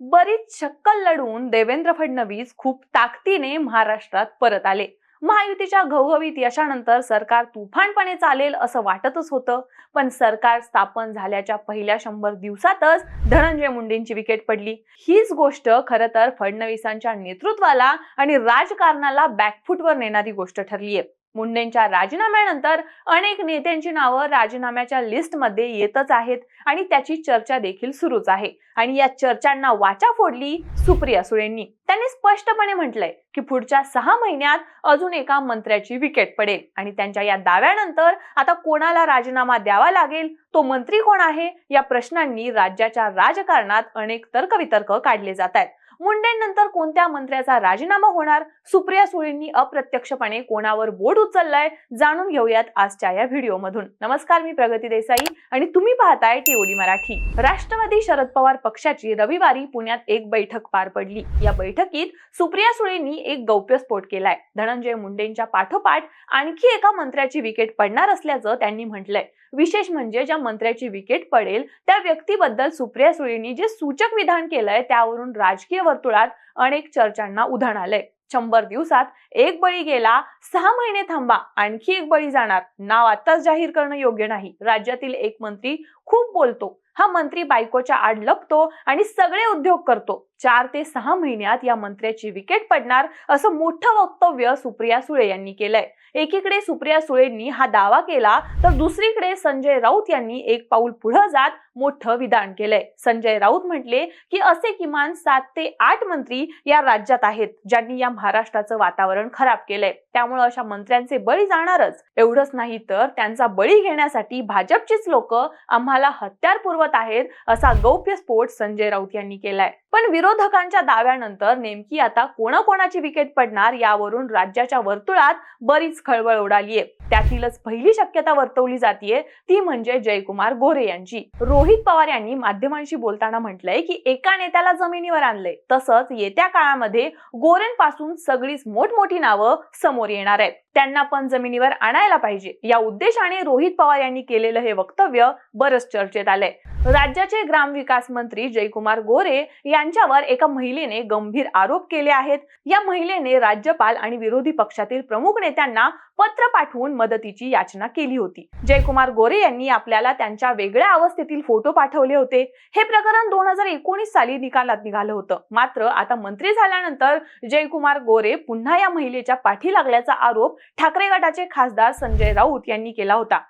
बरीच शक्कल लढून देवेंद्र फडणवीस खूप ताकदीने महाराष्ट्रात परत आले. महायुतीच्या घवघवीत यशानंतर सरकार तुफानपणे चालेल असं वाटतच होतं. पण सरकार स्थापन झाल्याच्या पहिल्या शंभर दिवसातच धनंजय मुंडेंची विकेट पडली. हीच गोष्ट खरं तर फडणवीसांच्या नेतृत्वाला आणि राजकारणाला बॅकफुटवर नेणारी गोष्ट ठरलीये. मुंडेंच्या राजीनाम्यानंतर अनेक नेत्यांची नावं राजीनाम्याच्या लिस्टमध्ये येतच आहेत आणि त्याची चर्चा देखील सुरूच आहे. आणि या चर्चांना वाचा फोडली सुप्रिया सुळेंनी. त्यांनी स्पष्टपणे म्हटलंय की पुढच्या सहा महिन्यात अजून एका मंत्र्याची विकेट पडेल. आणि त्यांच्या या दाव्यानंतर आता कोणाला राजीनामा द्यावा लागेल? तो मंत्री कोण आहे? या प्रश्नांनी राज्याच्या राजकारणात अनेक तर्कवितर्क काढले जात आहेत. मुंडेंनंतर कोणत्या मंत्र्याचा राजीनामा होणार? सुप्रिया सुळेंनी अप्रत्यक्षपणे कोणावर बोट उचललाय? जाणून घेऊयात आजच्या या व्हिडिओमधून. नमस्कार मी प्रगती देसाई आणि तुम्ही पाहताय टीओडी मराठी. राष्ट्रवादी शरद पवार पक्षाची रविवारी पुण्यात एक बैठक पार पडली. या बैठकीत सुप्रिया सुळेंनी एक गौप्यस्फोट केलाय. धनंजय मुंडेंच्या पाठोपाठ आणखी एका मंत्र्याची विकेट पडणार असल्याचं त्यांनी म्हटलंय. विशेष म्हणजे ज्या मंत्र्याची विकेट पडेल त्या व्यक्तीबद्दल सुप्रिया सुळेंनी जे सूचक विधान केलंय त्यावरून राजकीय वर्तुळात अनेक चर्चांना उधाण आलंय. शंभर दिवसात एक बळी गेला सहा महिने थांबा आणखी एक बळी जाणार. नाव आताच जाहीर करणं योग्य नाही. राज्यातील एक मंत्री खूप बोलतो. हा मंत्री बायकोच्या आड लपतो आणि सगळे उद्योग करतो. चार ते सहा महिन्यात या मंत्र्याची विकेट पडणार असं मोठं वक्तव्य सुप्रिया सुळे यांनी केलंय. एकीकडे सुप्रिया सुळेंनी हा दावा केला तर दुसरीकडे संजय राऊत यांनी एक पाऊल पुढे जात मोठं विधान केलंय. संजय राऊत म्हटले की असे किमान सात ते आठ मंत्री या राज्यात आहेत ज्यांनी या महाराष्ट्राचं वातावरण खराब केलंय. त्यामुळे अशा मंत्र्यांचे बळी जाणारच. एवढंच नाही तर त्यांचा बळी घेण्यासाठी भाजपचीच लोक आम्हाला हत्यार पुरवत आहेत असा गौप्यस्फोट संजय राऊत यांनी केलाय. पण विरोधकांच्या दाव्यानंतर नेमकी आता कोणाकोणाची विकेट पडणार यावरून राज्याच्या वर्तुळात बरीच खळबळ उडालीये. त्यातीलच पहिली शक्यता वर्तवली जातीये ती म्हणजे जयकुमार गोरे यांची. रोहित पवार यांनी माध्यमांशी बोलताना म्हटलंय की एका नेत्याला जमिनीवर आणलंय. तसंच येत्या काळामध्ये गोरेंपासून सगळीच मोठमोठी नावं समोर येणार आहेत. त्यांना पण जमिनीवर आणायला पाहिजे. या उद्देशाने रोहित पवार यांनी केलेलं हे वक्तव्य बरंच चर्चेत आलंय. राज्याचे ग्रामविकास मंत्री जयकुमार गोरे यांच्यावर एका महिलेने गंभीर आरोप केले आहेत. या महिलेने राज्यपाल आणि विरोधी पक्षातील प्रमुख नेत्यांना पत्र पाठवून मदतीची याचना केली होती. जयकुमार गोरे यांनी आपल्याला त्यांच्या वेगळ्या अवस्थेतील फोटो पाठवले होते. हे प्रकरण दोन हजार एकोणीस साली निकालात निघालं होतं. मात्र आता मंत्री झाल्यानंतर जयकुमार गोरे पुन्हा या महिलेच्या पाठी लागल्याचा आरोप ठाकरे गटाचे खासदार संजय राऊत यांनी केला होता.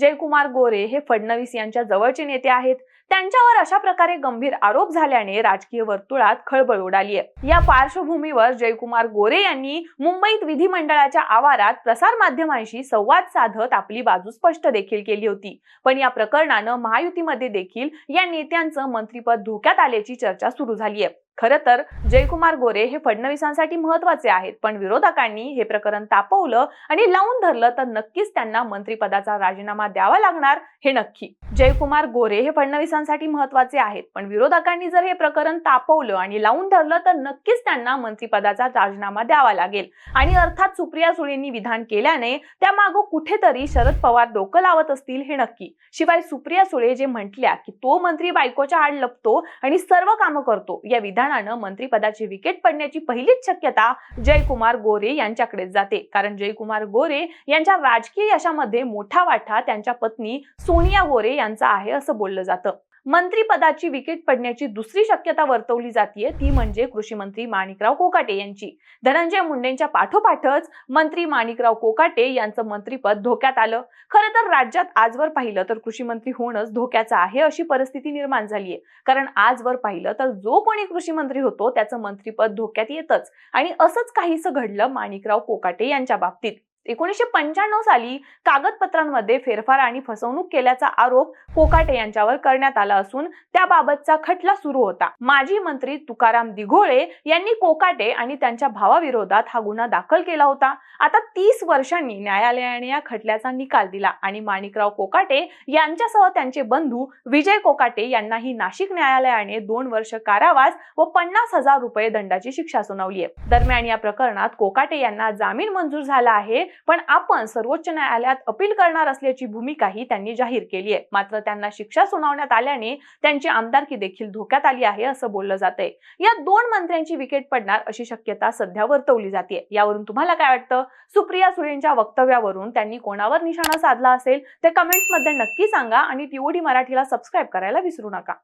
जयकुमार गोरे हे फडणवीस यांच्या जवळचे नेते आहेत. त्यांच्यावर अशा प्रकारे गंभीर आरोप झाल्याने राजकीय वर्तुळात खळबळ उडाली आहे. या पार्श्वभूमीवर जयकुमार गोरे यांनी मुंबईत विधिमंडळाच्या आवारात प्रसार माध्यमांशी संवाद साधत आपली बाजू स्पष्ट देखील केली होती. पण या प्रकरणानं महायुतीमध्ये देखील या नेत्यांचं मंत्रीपद धोक्यात आल्याची चर्चा सुरू झाली आहे. खरं तर जयकुमार गोरे हे फडणवीसांसाठी महत्त्वाचे आहेत पण विरोधकांनी हे प्रकरण तापवलं आणि लावून धरलं तर नक्कीच त्यांना मंत्रिपदाचा राजीनामा द्यावा लागणार हे नक्की. जयकुमार गोरे हे फडणवीसांसाठी महत्त्वाचे आहेत पण विरोधकांनी जर हे प्रकरण तापवलं आणि लावून धरलं तर नक्कीच त्यांना मंत्रिपदाचा राजीनामा द्यावा लागेल. आणि अर्थात सुप्रिया सुळेंनी विधान केल्याने त्या मागं कुठेतरी शरद पवार डोकं लावत असतील हे नक्की. शिवाय सुप्रिया सुळे जे म्हटल्या की तो मंत्री बायकोच्या आड लपतो आणि सर्व कामं करतो या विधान विधानानं मंत्रिपदाची विकेट पडण्याची पहिलीच शक्यता जयकुमार गोरे यांच्याकडे जाते. कारण जयकुमार गोरे यांच्या राजकीय यशामध्ये मोठा वाटा त्यांच्या पत्नी सोनिया गोरे यांचा आहे असं बोललं जातं. मंत्रीपदाची विकेट पडण्याची दुसरी शक्यता वर्तवली जाते ती म्हणजे कृषी मंत्री माणिकराव कोकाटे यांची. धनंजय मुंडेंच्या पाठोपाठच मंत्री माणिकराव कोकाटे यांचं मंत्रीपद धोक्यात आलं. खरं तर राज्यात आजवर पाहिलं तर कृषी मंत्री होणंच धोक्याचं आहे अशी परिस्थिती निर्माण झाली आहे कारण आजवर पाहिलं तर जो कोणी कृषी मंत्री होतो त्याचं मंत्रीपद धोक्यात येतच. आणि असंच काहीसं घडलं माणिकराव कोकाटे यांच्या बाबतीत. एकोणीसशे पंच्याण्णव साली कागदपत्रांमध्ये फेरफार आणि फसवणूक केल्याचा आरोप कोकाटे यांच्यावर करण्यात आला असून त्याबाबतचा खटला सुरू होता. माजी मंत्री तुकाराम दिघोळे यांनी कोकाटे आणि त्यांच्या भावाविरोधात हा गुन्हा दाखल केला होता. आता तीस वर्षांनी न्यायालयाने या खटल्याचा निकाल दिला आणि माणिकराव कोकाटे यांच्यासह त्यांचे बंधू विजय कोकाटे यांनाही नाशिक न्यायालयाने दोन वर्ष कारावास व पन्नास हजार रुपये दंडाची शिक्षा सुनावली आहे. दरम्यान या प्रकरणात कोकाटे यांना जामीन मंजूर झाला आहे. पण आपण सर्वोच्च न्यायालयात अपील करणार असल्याची भूमिकाही त्यांनी जाहीर केली आहे. मात्र त्यांना शिक्षा सुनावण्यात आल्याने त्यांची आमदारकी देखील धोक्यात आली आहे असं बोललं जातंय. या दोन मंत्र्यांची विकेट पडणार अशी शक्यता सध्या वर्तवली जाते यावरून तुम्हाला काय वाटतं? सुप्रिया सुळेंच्या वक्तव्यावरून त्यांनी कोणावर निशाणा साधला असेल? ते कमेंट्समध्ये नक्की सांगा आणि टीओडी मराठीला सबस्क्राईब करायला विसरू नका.